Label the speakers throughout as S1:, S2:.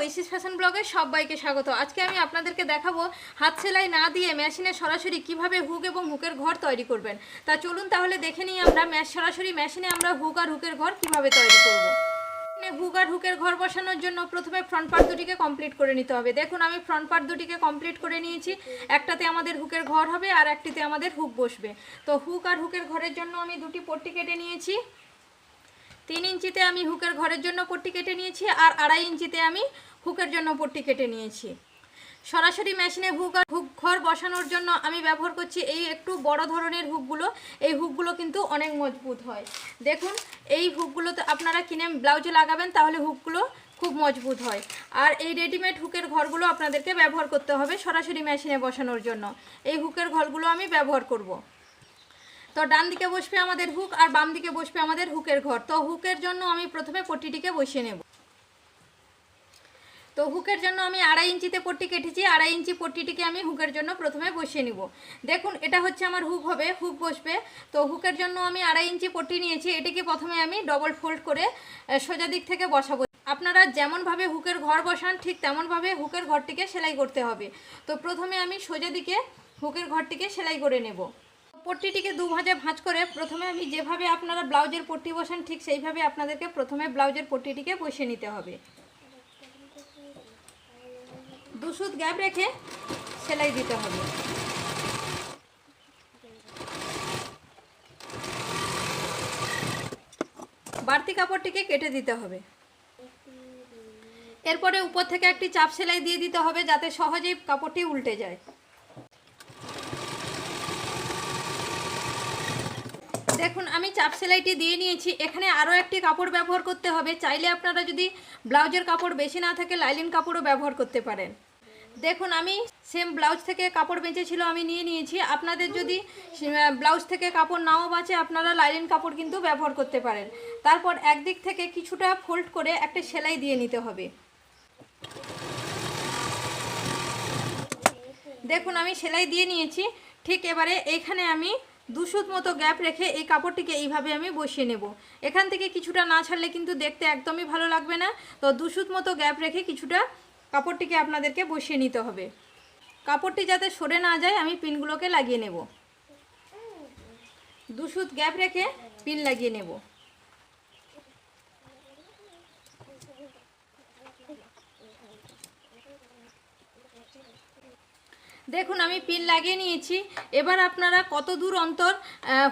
S1: ঐশিস fashion ব্লগে সবাইকে স্বাগত। আজকে আমি আপনাদেরকে দেখাবো হাত সেলাই না দিয়ে মেশিনে সরাসরি কীভাবে হুক এবং হুকের ঘর তৈরি করবেন। তা চলুন তাহলে দেখে নিই আমরা সরাসরি মেশিনে আমরা হুক আর হুকের ঘর কীভাবে তৈরি করব। হুক আর হুকের ঘর বসানোর জন্য প্রথমে ফ্রন্ট পার্ট দুটিকে কমপ্লিট করে নিতে হবে। দেখুন, আমি ফ্রন্ট পার্ট দুটিকে কমপ্লিট করে নিয়েছি। একটাতে আমাদের হুকের ঘর হবে আর একটিতে আমাদের হুক বসবে। তো হুক আর হুকের ঘরের জন্য আমি দুটি পট্টি কেটে নিয়েছি। তিন ইঞ্চিতে আমি হুকের ঘরের জন্য পট্টি কেটে নিয়েছি আর আড়াই ইঞ্চিতে আমি হুকের জন্য পট্টি কেটে নিয়েছি। সরাসরি মেশিনে হুক আর হুক ঘর বসানোর জন্য আমি ব্যবহার করছি এই একটু বড় ধরনের হুকগুলো। এই হুকগুলো কিন্তু অনেক মজবুত হয়। দেখুন, এই হুকগুলো তো আপনারা কিনে ব্লাউজে লাগাবেন তাহলে হুকগুলো খুব মজবুত হয়। আর এই রেডিমেড হুকের ঘরগুলো আপনাদেরকে ব্যবহার করতে হবে সরাসরি মেশিনে বসানোর জন্য। এই হুকের ঘরগুলো আমি ব্যবহার করব। তো ডান দিকে বসবে আমাদের হুক আর বাম দিকে বসবে আমাদের হুকের ঘর। তো হুকের জন্য আমি প্রথমে পট্টিটিকে বসিয়ে নেব। তো হুকের জন্য আমি আড়াই ইঞ্চিতে পট্টি কেটেছি, আড়াই ইঞ্চি পট্টিটিকে আমি হুকের জন্য প্রথমে বসিয়ে নিব। দেখুন, এটা হচ্ছে আমার হুক হবে, হুক বসবে। তো হুকের জন্য আমি আড়াই ইঞ্চি পট্টি নিয়েছি, এটিকে প্রথমে আমি ডবল ফোল্ড করে সোজা দিক থেকে বসাবো। আপনারা যেমনভাবে হুকের ঘর বসান, ঠিক তেমনভাবে হুকের ঘরটিকে সেলাই করতে হবে। তো প্রথমে আমি সোজা দিকে হুকের ঘরটিকে সেলাই করে নেব। পট্টিটিকে দু ভাঁজে ভাঁজ করে প্রথমে আমি যেভাবে আপনারা ব্লাউজের পট্টি বসান, ঠিক সেইভাবে আপনাদেরকে প্রথমে ব্লাউজের পট্টিটিকে বসিয়ে নিতে হবে। দু সুত গ্যাপ রেখে সেলাই দিতে হবে। বাড়তি কাপড়টিকে কেটে দিতে হবে। এরপরে উপর থেকে একটি চাপ সেলাই দিয়ে দিতে হবে যাতে সহজেই কাপড়টি উল্টে যায়। দেখুন, আমি চাপ সেলাইটি দিয়ে নিয়েছি। এখানে আরও একটি কাপড় ব্যবহার করতে হবে। চাইলে আপনারা যদি ব্লাউজের কাপড় বেশি না থাকে, লাইলিন কাপড়ও ব্যবহার করতে পারেন। দেখুন, আমি সেম ব্লাউজ থেকে কাপড় বেঁচেছিল, আমি নিয়ে নিয়েছি। আপনাদের যদি ব্লাউজ থেকে কাপড় নাও বাঁচে, আপনারা লাইলিন কাপড় কিন্তু ব্যবহার করতে পারেন। তারপর একদিক থেকে কিছুটা ফোল্ড করে একটা সেলাই দিয়ে নিতে হবে। দেখুন, আমি সেলাই দিয়ে নিয়েছি। ঠিক এবারে এইখানে আমি দুশুত মতো গ্যাপ রেখে এই কাপড়টিকে এইভাবে আমি বসিয়ে নেব। এখান থেকে কিছুটা না ছাড়লে কিন্তু দেখতে একদমই ভালো লাগবে না। তো দুশুত মতো গ্যাপ রেখে কিছুটা কাপড়টিকে আপনাদেরকে বসিয়ে নিতে হবে। কাপড়টি যাতে সরে না যায়, আমি পিনগুলোকে লাগিয়ে নেব। দুশুত গ্যাপ রেখে পিন লাগিয়ে নেব। দেখুন, আমি পিন লাগিয়ে নিয়েছি। এবার আপনারা কত দূর অন্তর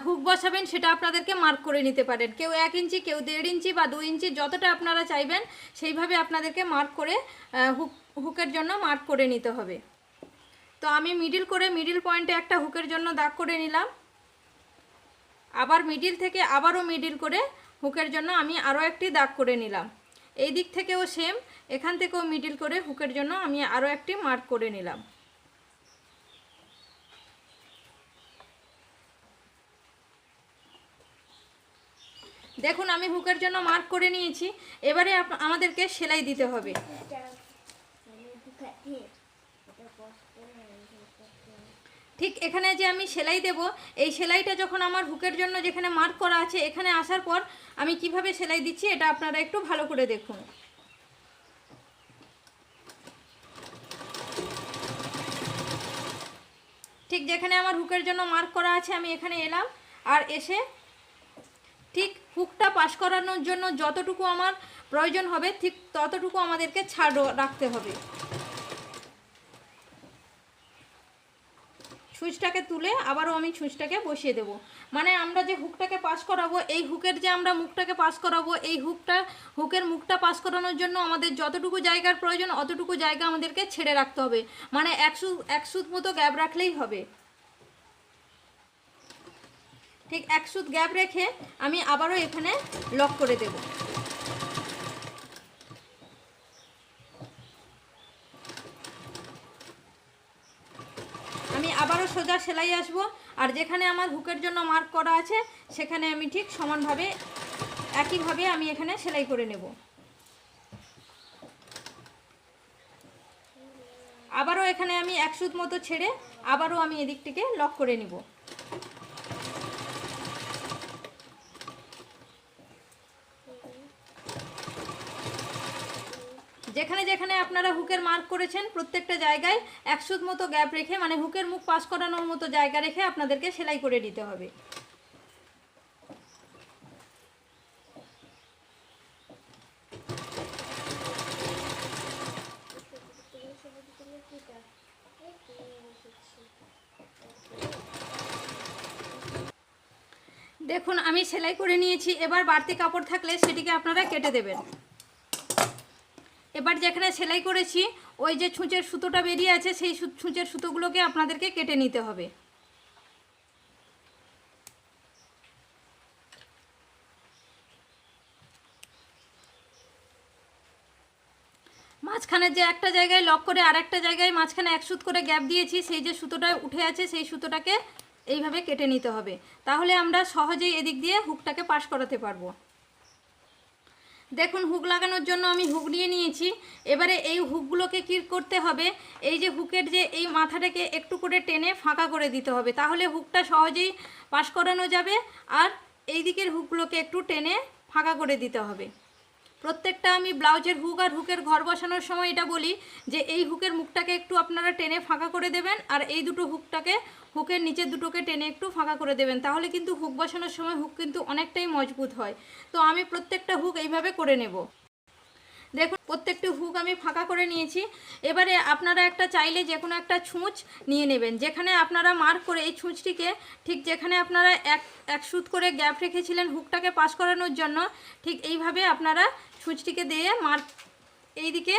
S1: হুক বসাবেন সেটা আপনাদেরকে মার্ক করে নিতে পারেন। কেউ এক ইঞ্চি, কেউ দেড় ইঞ্চি বা দু ইঞ্চি, যতটা আপনারা চাইবেন, সেইভাবে আপনাদেরকে মার্ক করে হুক, হুকের জন্য মার্ক করে নিতে হবে। তো আমি মিডিল করে মিডিল পয়েন্টে একটা হুকের জন্য দাগ করে নিলাম। আবার মিডিল থেকে আবারও মিডিল করে হুকের জন্য আমি আরও একটি দাগ করে নিলাম। এই দিক থেকেও সেম এখান থেকেও মিডিল করে হুকের জন্য আমি আরও একটি মার্ক করে নিলাম। দেখুন, আমি হুকের জন্য মার্ক করে নিয়েছি। এবারে আমাদেরকে সেলাই দিতে হবে। ঠিক এখানে যে আমি সেলাই দেব, এই সেলাইটা যখন আমার হুকের জন্য যেখানে মার্ক করা আছে, এখানে আসার পর আমি কীভাবে সেলাই দিচ্ছি, এটা আপনারা একটু ভালো করে দেখুন। ঠিক যেখানে আমার হুকের জন্য মার্ক করা আছে, আমি এখানে এলাম, আর এসে ঠিক হুকটা পাস করানোর জন্য যতটুকু আমার প্রয়োজন হবে, ঠিক ততটুকু আমাদেরকে ছাড়, রাখতে হবে। সুইচটাকে তুলে আবারও আমি সুইচটাকে বসিয়ে দেব। মানে আমরা যে হুকটাকে পাস করাবো, এই হুকের যে আমরা মুখটাকে পাস করাবো, এই হুকটা, হুকের মুখটা পাস করানোর জন্য আমাদের যতটুকু জায়গার প্রয়োজন, অতটুকু জায়গা আমাদেরকে ছেড়ে রাখতে হবে। মানে একশো এক সুত মতো গ্যাপ রাখলেই হবে। ঠিক এক সুত গ্যাপ রেখে আমি আবারও এখানে লক করে দেব। আমি আবারও সোজা সেলাই আসব, আর যেখানে আমার হুকের জন্য মার্ক করা আছে, সেখানে আমি ঠিক সমানভাবে, একইভাবে আমি এখানে সেলাই করে নেব। আবারও এখানে আমি এক সুত মতো ছেড়ে আবারও আমি এদিকটিকে লক করে নিব। যেখানে যেখানে আপনারা হুকের মার্ক করেছেন প্রত্যেকটা জায়গায় এক সুত মতো গ্যাপ রেখে মানে হুকের মুখ পাশ করানোর মতো জায়গা রেখে আপনাদেরকে সেলাই করে দিতে হবে। দেখুন, আমি সেলাই করে নিয়েছি। এবার বাড়তি কাপড় থাকলে সেটিকে আপনারা কেটে দেবেন। এবার যেখানে সেলাই করেছি, ওই যে ছুঁচের সুতোটা বেরিয়ে আছে, সেই ছুঁচের সুতোগুলোকে আপনাদেরকে কেটে নিতে হবে। মাঝখানে যে একটা জায়গায় লক করে আর একটা জায়গায় মাঝখানে এক সুত করে গ্যাপ দিয়েছি, সেই যে সুতোটা উঠে আছে, সেই সুতোটাকে এইভাবে কেটে নিতে হবে। তাহলে আমরা সহজেই এদিক দিয়ে হুকটাকে পাশ করাতে পারব। দেখুন, হুক লাগানোর জন্য আমি হুক নিয়ে নিয়েছি। এবারে এই হুকগুলোকে কি করতে হবে? এই যে হুকের যে এই মাথাটাকে একটু করে টেনে ফাঁকা করে দিতে হবে। তাহলে হুকটা সহজেই পাশ করানো যাবে আর এই দিকের হুকগুলোকে একটু টেনে ফাঁকা করে দিতে হবে। প্রত্যেকটা আমি ব্লাউজের হুক আর হুকের ঘর বসানোর সময় এটা বলি যে এই হুকের মুখটাকে একটু আপনারা টেনে ফাঁকা করে দেবেন আর এই দুটো হুকটাকে হুকের নিচের দুটোকে টেনে একটু ফাঁকা করে দেবেন। তাহলে কিন্তু হুক বসানোর সময় হুক কিন্তু অনেকটাই মজবুত হয়। তো আমি প্রত্যেকটা হুক এইভাবে করে নেব। দেখুন, প্রত্যেকটি হুক আমি ফাঁকা করে নিয়েছি। এবারে আপনারা একটা চাইলে যে কোনো একটা ছুঁচ নিয়ে নেবেন। যেখানে আপনারা মার্ক করে এই ছুঁচটিকে ঠিক যেখানে আপনারা এক এক সুত করে গ্যাপ রেখেছিলেন হুকটাকে পাস করানোর জন্য, ঠিক এইভাবে আপনারা ছুঁচটিকে দিয়ে মার্ক এইদিকে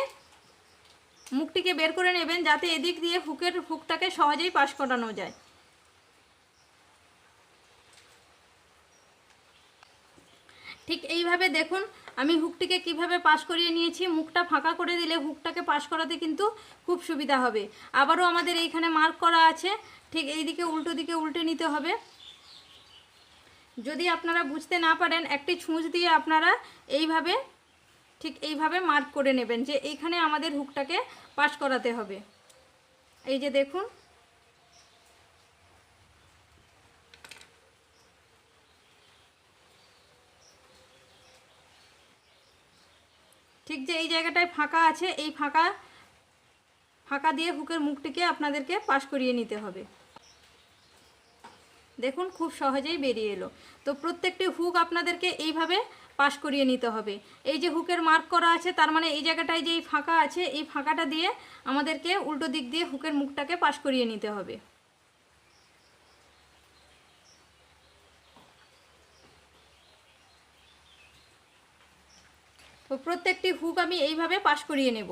S1: মুখটিকে বের করে নেবেন যাতে এদিক দিয়ে হুকের, হুকটাকে সহজেই পাস করানো যায়। ঠিক এইভাবে দেখুন আমি হুকটিকে কীভাবে পাশ করিয়ে নিয়েছি, মুখটা ফাঁকা করে দিলে হুকটাকে পাশ করাতে কিন্তু খুব সুবিধা হবে। আবারও আমাদের এইখানে মার্ক করা আছে, ঠিক এই দিকে উল্টো দিকে উল্টে নিতে হবে। যদি আপনারা বুঝতে না পারেন, একটি ছুঁচ দিয়ে আপনারা এইভাবে, ঠিক এইভাবে মার্ক করে নেবেন যে এইখানে আমাদের হুকটাকে পাশ করাতে হবে। এই যে দেখুন ঠিক যে এই জায়গাটায় ফাঁকা আছে, এই ফাঁকা ফাঁকা দিয়ে হুকের মুখটিকে আপনাদেরকে পাশ করিয়ে নিতে হবে। দেখুন, খুব সহজেই বেরিয়ে এলো। তো প্রত্যেকটি হুক আপনাদেরকে এইভাবে পাশ করিয়ে নিতে হবে। এই যে হুকের মার্ক করা আছে, তার মানে এই জায়গাটায় যে এই ফাঁকা আছে, এই ফাঁকাটা দিয়ে আমাদেরকে উল্টো দিক দিয়ে হুকের মুখটাকে পাশ করিয়ে নিতে হবে। তো প্রত্যেকটি হুক আমি এইভাবে পাশ করিয়ে নেব।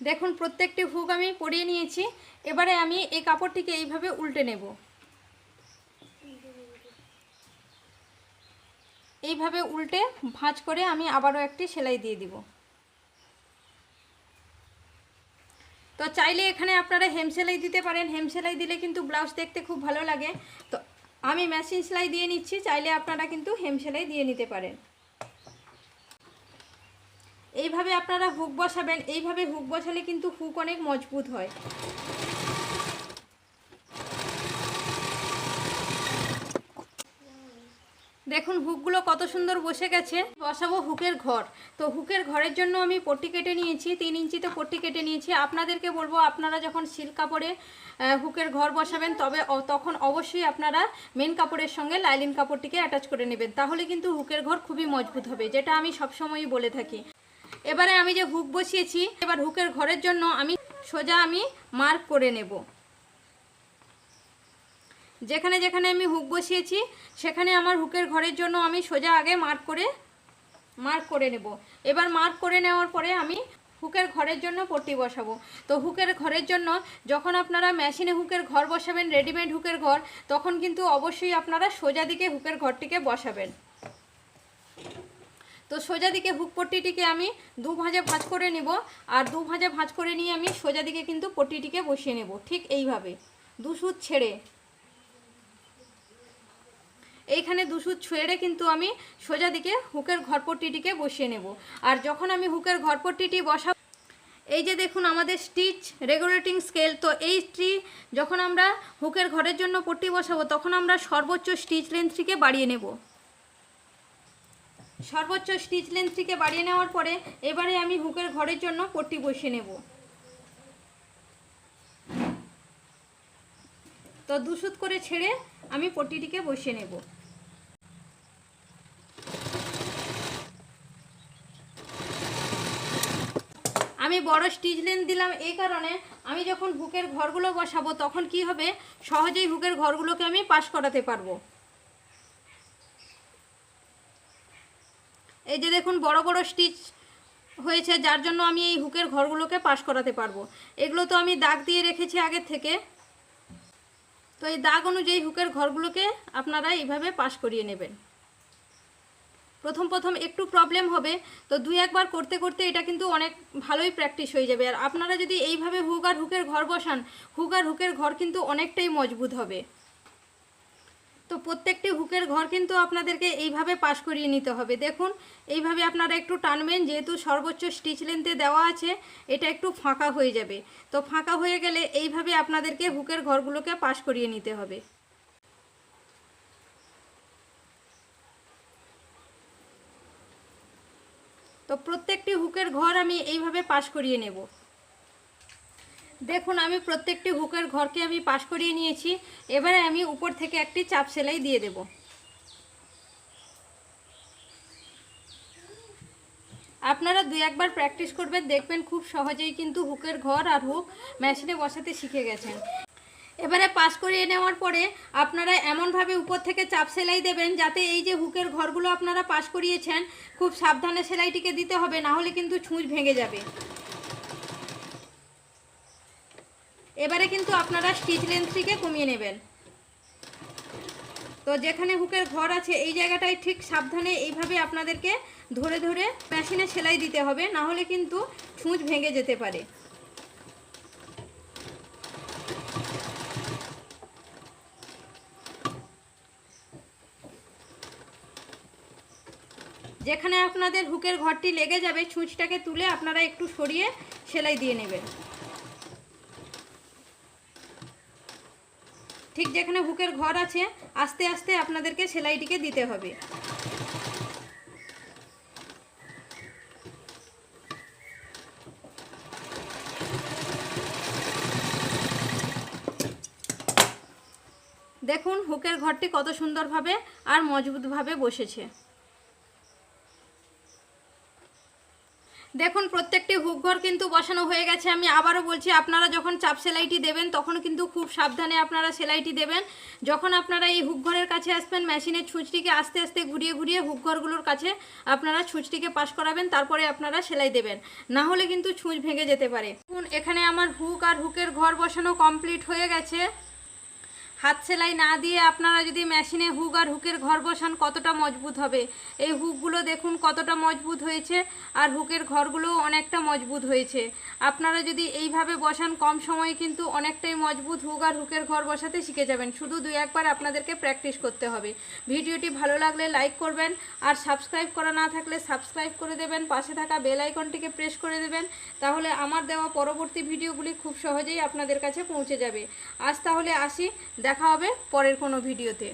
S1: দেখুন, প্রত্যেকটি হুক আমি পরিয়ে নিয়েছি। এবারে আমি এই কাপড়টিকে এইভাবে উল্টে নেব। এইভাবে উল্টে ভাঁজ করে আমি আবারও একটি সেলাই দিয়ে দিব। তো চাইলে এখানে আপনারা হেম সেলাই দিতে পারেন। হেম সেলাই দিলে কিন্তু ব্লাউজ দেখতে খুব ভালো লাগে। তো আমি মেশিন সেলাই দিয়ে নিচ্ছি। চাইলে আপনারা কিন্তু হেম সেলাই দিয়ে নিতে পারেন। এইভাবে আপনারা হুক বসাবেন, এইভাবে হুক বসালে কিন্তু হুক অনেক মজবুত হয়। দেখুন, হুকগুলো কত সুন্দর বসে গেছে। বসাবো হুকের ঘর। তো হুকের ঘরের জন্য আমি পট্টি কেটে নিয়েছি, তিন ইঞ্চিতে পট্টি কেটে নিয়েছি। আপনাদেরকে বলব, আপনারা যখন সিল্ক কাপড়ে হুকের ঘর বসাবেন, তবে তখন অবশ্যই আপনারা মেন কাপড়ের সঙ্গে লাইলিন কাপড়টিকে অ্যাটাচ করে নেবেন। তাহলে কিন্তু হুকের ঘর খুবই মজবুত হবে, যেটা আমি সবসময়ই বলে থাকি। এবারে আমি যে হুক বসিয়েছি, এবার হুকের ঘরের জন্য আমি সোজা আমি মার্ক করে নেব। যেখানে যেখানে আমি হুক বসিয়েছি, সেখানে আমার হুকের ঘরের জন্য আমি সোজা আগে মার্ক করে মার্ক করে নেব। এবার মার্ক করে নেওয়ার পরে আমি হুকের ঘরের জন্য পট্টি বসাবো। তো হুকের ঘরের জন্য যখন আপনারা মেশিনে হুকের ঘর বসাবেন, রেডিমেড হুকের ঘর, তখন কিন্তু অবশ্যই আপনারা সোজা দিকে হুকের ঘরটিকে বসাবেন। তো সোজা দিকে হুক পট্টিটিকে আমি দু ভাঁজে ভাঁজ করে নিব আর দু ভাঁজে ভাঁজ করে নিয়ে আমি সোজা দিকে কিন্তু পট্টিটিকে বসিয়ে নেব, ঠিক এইভাবে। দু সুত ছেড়ে। এইখানে দুসুদ ছেড়ে কিন্তু আমি সোজা দিকে হুকের ঘরপট্টিটিকে বসিয়ে নেব। আর যখন আমি হুকের ঘরপট্টিটি বসা এই যে দেখুন আমাদের স্টিচ রেগুলেটিং স্কেল, তো এই স্টি যখন আমরা হুকের ঘরের জন্য পট্টি বসাবো, তখন আমরা সর্বোচ্চ স্টিচ লেন্থটিকে বাড়িয়ে নেব। সর্বোচ্চ স্টিচ লেন্থটিকে বাড়িয়ে নেওয়ার পরে এবারে আমি হুকের ঘরের জন্য পট্টি বসিয়ে নেব। তো দুসুত করে ছেড়ে আমি পট্টিটিকে বসিয়ে নেব। আমি বড় স্টিচ লেন্থ দিলাম এই কারণে আমি যখন হুকের ঘরগুলো বসাবো তখন কি হবে? সহজেই হুকের ঘরগুলোকে আমি পাশ করাতে পারব। এই যে দেখুন বড় বড় স্টিচ হয়েছে, যার জন্য আমি এই হুকের ঘরগুলোকে পাশ করাতে পারব। এগুলো তো আমি দাগ দিয়ে রেখেছি আগের থেকে। তো এই দাগ অনুযায়ী হুকের ঘরগুলোকে আপনারা এইভাবে পাশ করিয়ে নেবেন। প্রথম প্রথম একটু প্রবলেম হবে, তো দুই একবার করতে করতে এটা কিন্তু অনেক ভালোই প্র্যাকটিস হয়ে যাবে। আর আপনারা যদি এইভাবে হুক আর হুকের ঘর বসান হুক আর হুকের ঘর কিন্তু অনেকটাই মজবুত হবে। তো প্রত্যেকটি হুকের ঘর কিন্তু আপনাদেরকে এইভাবে পাশ করিয়ে নিতে হবে। দেখুন, এইভাবে আপনারা একটু টানবেন, যেহেতু সর্বোচ্চ স্টিচ লেন্থে দেওয়া আছে, এটা একটু ফাঁকা হয়ে যাবে। তো ফাঁকা হয়ে গেলে এইভাবে আপনাদেরকে হুকের ঘরগুলোকে পাশ করিয়ে নিতে হবে। তো প্রত্যেকটি হুকের ঘর আমি এইভাবে পাশ করিয়ে নেব। দেখুন, আমি প্রত্যেকটি হুকের ঘরকে আমি পাশ করিয়ে নিয়েছি। এবারে আমি উপর থেকে একটি চাপ সেলাই দিয়ে দেব। আপনারা দুই একবার প্র্যাকটিস করবেন, দেখবেন খুব সহজেই কিন্তু হুকের ঘর আর হুক মেশিনে বসাতে শিখে গেছেন। এবারে পাস করিয়ে নেওয়ার পরে আপনারা এমনভাবে উপর থেকে চাপ সেলাই দেবেন যাতে এই যে হুকের ঘরগুলো আপনারা পাস করিয়েছেন, খুব সাবধানে সেলাইটিকে দিতে হবে, না হলে কিন্তু ছুঁচ ভেঙে যাবে। এবারে কিন্তু আপনারা স্টিচ লেন্থটিকে কমিয়ে নেবেন। তো যেখানে হুকের ঘর আছে, এই জায়গাটায় ঠিক সাবধানে এইভাবে আপনাদেরকে ধরে ধরে মেশিনে সেলাই দিতে হবে, না হলে কিন্তু ছুঁচ ভেঙে যেতে পারে। যেখানে আপনাদের হুকের ঘরটি লেগে যাবে, ছুঁচটাকে তুলে আপনারা একটু সরিয়ে সেলাই দিয়ে নেবেন। ঠিক যেখানে হুকের ঘর আছে, আস্তে আস্তে আপনাদেরকে সেলাইটিকে দিতে হবে। দেখুন হুকের ঘরটি কত সুন্দরভাবে আর মজবুতভাবে বসেছে। দেখুন, প্রত্যেকটি হুক ঘর কিন্তু বসানো হয়ে গেছে। আমি আবারও বলছি, আপনারা যখন চাপ সেলাইটি দেবেন, তখন কিন্তু খুব সাবধানে আপনারা সেলাইটি দেবেন। যখন আপনারা এই হুক ঘরের কাছে আসবেন, মেশিনের ছুঁচটিকে আস্তে আস্তে ঘুরিয়ে ঘুরিয়ে হুক ঘরগুলোর কাছে আপনারা ছুঁচটিকে পাশ করাবেন, তারপরে আপনারা সেলাই দেবেন। না হলে কিন্তু ছুঁচ ভেঙে যেতে পারে। এখানে আমার হুক আর হুকের ঘর বসানো কমপ্লিট হয়ে গেছে। হাত সেলাই না দিয়ে আপনারা যদি মেশিনে হুক আর হুকের ঘর বসান, কতটা মজবুত হবে? এই হুকগুলো দেখুন কতটা মজবুত হয়েছে আর হুকের ঘরগুলোও অনেকটা মজবুত হয়েছে। আপনারা যদি এইভাবে বসান, কম সময়ে কিন্তু অনেকটাই মজবুত হুক আর হুকের ঘর বসাতে শিখে যাবেন। শুধু দুই একবার আপনাদেরকে প্র্যাকটিস করতে হবে। ভিডিওটি ভালো লাগলে লাইক করবেন আর সাবস্ক্রাইব করা না থাকলে সাবস্ক্রাইব করে দেবেন। পাশে থাকা বেল আইকনটিকে প্রেস করে দেবেন। তাহলে আমার দেওয়া পরবর্তী ভিডিওগুলি খুব সহজেই আপনাদের কাছে পৌঁছে যাবে। আজ তাহলে আসি। দেখা হবে পরের কোনো ভিডিওতে।